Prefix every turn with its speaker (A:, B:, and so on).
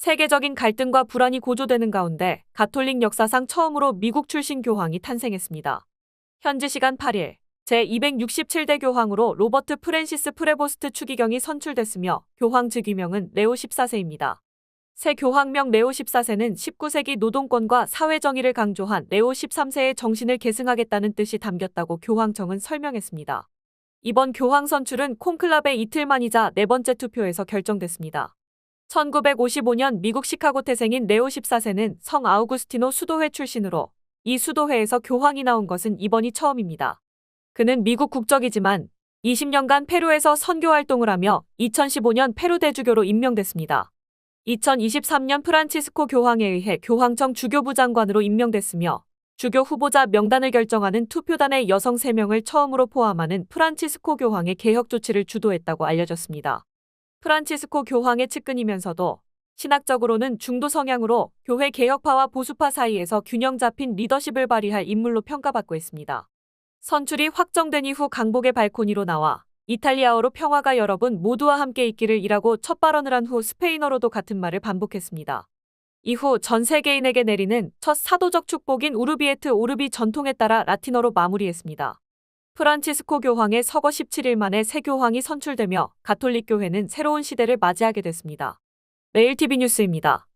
A: 세계적인 갈등과 불안이 고조되는 가운데 가톨릭 역사상 처음으로 미국 출신 교황이 탄생했습니다. 현지 시간 8일 제267대 교황으로 로버트 프랜시스 프레보스트 추기경이 선출됐으며 교황 즉위명은 레오 14세입니다. 새 교황명 레오 14세는 19세기 노동권과 사회정의를 강조한 레오 13세의 정신을 계승하겠다는 뜻이 담겼다고 교황청은 설명했습니다. 이번 교황 선출은 콘클라베 이틀 만이자 네 번째 투표에서 결정됐습니다. 1955년 미국 시카고 태생인 레오 14세는 성 아우구스티노 수도회 출신으로 이 수도회에서 교황이 나온 것은 이번이 처음입니다. 그는 미국 국적이지만 20년간 페루에서 선교 활동을 하며 2015년 페루 대주교로 임명됐습니다. 2023년 프란치스코 교황에 의해 교황청 주교부 장관으로 임명됐으며 주교 후보자 명단을 결정하는 투표단의 여성 3명을 처음으로 포함하는 프란치스코 교황의 개혁 조치를 주도했다고 알려졌습니다. 프란치스코 교황의 측근이면서도 신학적으로는 중도 성향으로 교회 개혁파와 보수파 사이에서 균형 잡힌 리더십을 발휘할 인물로 평가받고 있습니다. 선출이 확정된 이후 강복의 발코니로 나와 이탈리아어로 평화가 여러분 모두와 함께 있기를 이라고 첫 발언을 한 후 스페인어로도 같은 말을 반복했습니다. 이후 전 세계인에게 내리는 첫 사도적 축복인 우르비에트 오르비 전통에 따라 라틴어로 마무리했습니다. 프란치스코 교황의 서거 17일 만에 새 교황이 선출되며 가톨릭 교회는 새로운 시대를 맞이하게 됐습니다. 매일TV 뉴스입니다.